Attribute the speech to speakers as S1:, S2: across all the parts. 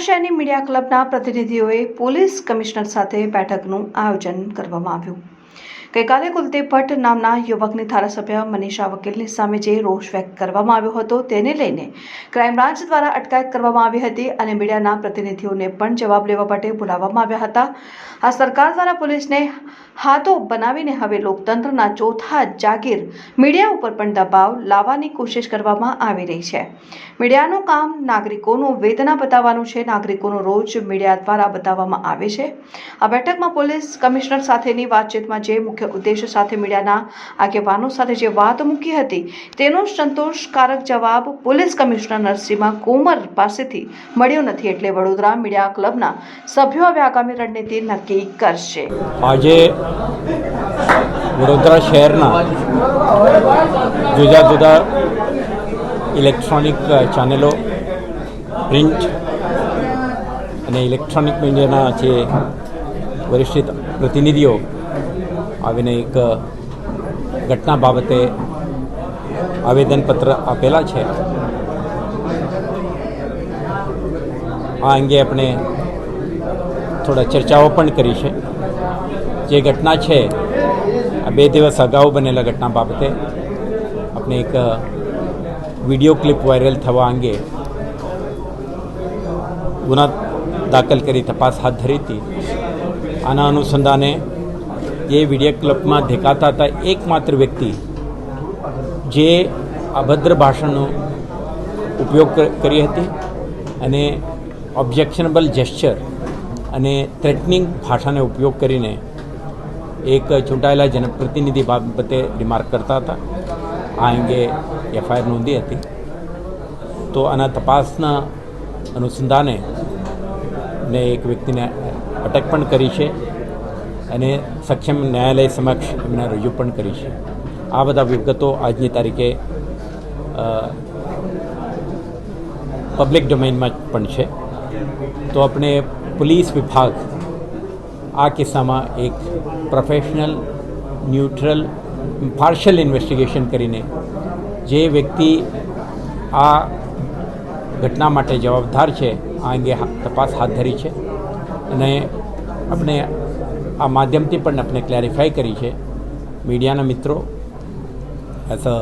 S1: શહેરની મીડિયા ક્લબના પ્રતિનિધિઓએ police commissioner સાથે બેઠકનું આયોજન કરવામાં આવ્યું. ગઈકાલે કુલદીપ ભટ્ટ નામના યુવકની ધારાસભ્ય મનીષા વકીલની સામે જે રોષ વ્યક્ત કરવામાં આવ્યો હતો તેને લઈને ક્રાઇમ બ્રાન્ચ દ્વારા અટકાયત કરવામાં આવી હતી અને મીડિયાના પ્રતિનિધિઓને પણ જવાબ લેવા માટે બોલાવવામાં આવ્યા હતા. આ સરકાર દ્વારા પોલીસને હાથો બનાવીને હવે લોકતંત્રના ચોથા જાગીર મીડિયા ઉપર પણ દબાવ લાવવાની કોશિશ કરવામાં આવી રહી છે. મીડિયાનું કામ નાગરિકોનું વેદના બતાવવાનું છે. નાગરિકોનો રોજ મીડિયા દ્વારા બતાવવામાં આવે છે. આ બેઠકમાં પોલીસ કમિશનર સાથેની વાતચીતમાં જે મુખ્ય ઉદ્દેશ સાથે મીડિયાના આગેવાનો સાથે જે વાત મૂકી હતી, તેનો સંતોષકારક જવાબ પોલીસ કમિશનર નરસિંહા કોમર પાસેથી મળ્યો નથી એટલે વડોદરા મીડિયા ક્લબના સભ્યો હવે આગામી રણનીતિ નક્કી કરશે.
S2: આજે વડોદરા શહેરના જુદા જુદા ઇલેક્ટ્રોનિક ચેનલો, પ્રિન્ટ અને ઇલેક્ટ્રોનિક મીડિયાના જે વરિષ્ઠ પ્રતિનિધિઓ આવીને એક ઘટના બાબતે આવેદનપત્ર આપેલા છે. આ અંગે આપણે થોડા ચર્ચાઓ પણ કરી છે. જે ઘટના છે, આ બે દિવસ અગાઉ બનેલા ઘટના બાબતે આપણે એક વીડિયો ક્લિપ વાયરલ થવા અંગે ગુના દાખલ કરી તપાસ હાથ ધરી હતી. આના અનુસંધાને જે વીડિયો ક્લબમાં દેખાતા હતા, એકમાત્ર વ્યક્તિ જે અભદ્ર ભાષાનો ઉપયોગ કરી હતી અને ઓબ્જેક્શનેબલ જેસ્ચર અને થ્રેટનિંગ ભાષાનો ઉપયોગ કરીને એક ચૂંટાયેલા જનપ્રતિનિધિ બાબતે રિમાર્ક કરતા હતા. આ અંગે એફઆઈઆર નોંધી હતી. તો આના તપાસના અનુસંધાને ને એક વ્યક્તિને અટક પણ કરી છે. અને સક્ષમ ન્યાયાલય સમક્ષ એમને રજૂ પણ કરી છે. આ બધા વિગતો આજની તારીખે પબ્લિક ડોમેનમાં પણ છે. તો આપણે પોલીસ વિભાગ આ કિસ્સામાં એક પ્રોફેશનલ ન્યુટ્રલ પાર્શિયલ ઇન્વેસ્ટિગેશન કરીને જે વ્યક્તિ આ ઘટના માટે જવાબદાર છે, આ અંગે તપાસ હાથ ધરી છે. અને આપણે આ માધ્યમથી પણ આપણે ક્લેરિફાઈ કરી છે. મીડિયાના મિત્રો as a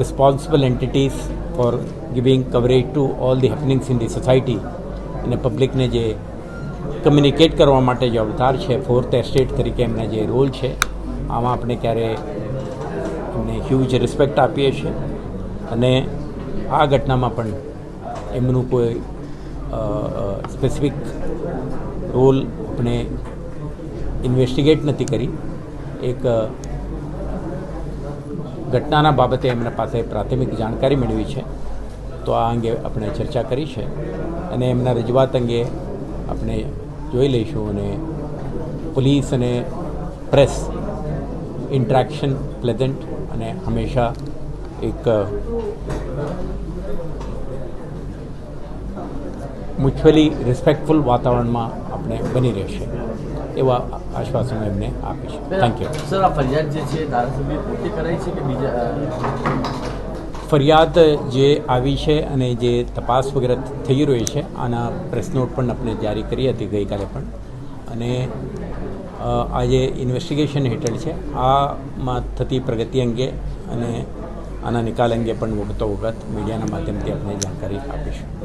S2: responsible entities for giving coverage to all the happenings in the society અને પબ્લિકને જે કમ્યુનિકેટ કરવા માટે જે અવતાર છે ફોર્થ એસ્ટેટ તરીકે એમના જે રોલ છે, આમાં આપણે ક્યારે એમને હ્યુજ રિસ્પેક્ટ આપીએ છીએ. અને આ ઘટનામાં પણ એમનું કોઈ સ્પેસિફિક રોલ આપણે ઇન્વેસ્ટિગેટ નથી કરી. એક ઘટનાના બાબતે એમના પાસે પ્રાથમિક જાણકારી મેળવી છે. તો આ અંગે આપણે ચર્ચા કરી છે અને એમના રજૂઆત અંગે આપણે જોઈ લઈશું અને પોલીસ અને પ્રેસ ઇન્ટ્રેક્શન પ્લેઝન્ટ અને હંમેશા એક મ્યુચ્યુઅલી રિસ્પેક્ટફુલ વાતાવરણમાં આપણે બની રહેશે એવા આશ્વાસન એમને આપીશ થેન્ક યુ
S3: સર આ ફરિયાદ જે છે ધારાસભ્ય પોતે કરાઈ છે કે બીજા
S2: ફરિયાદ જે આવી છે અને જે તપાસ વગેરે થઈ રહી છે આના પ્રેસ નોટ પણ આપણે જારી કરી હતી ગઈકાલે પણ. અને આ આજે ઇન્વેસ્ટિગેશન હેઠળ છે આમાં થતી પ્રગતિ અંગે અને આના નિકાલ અંગે પણ વખતો વખત મીડિયાના માધ્યમથી આપણે જાણકારી આપીશું.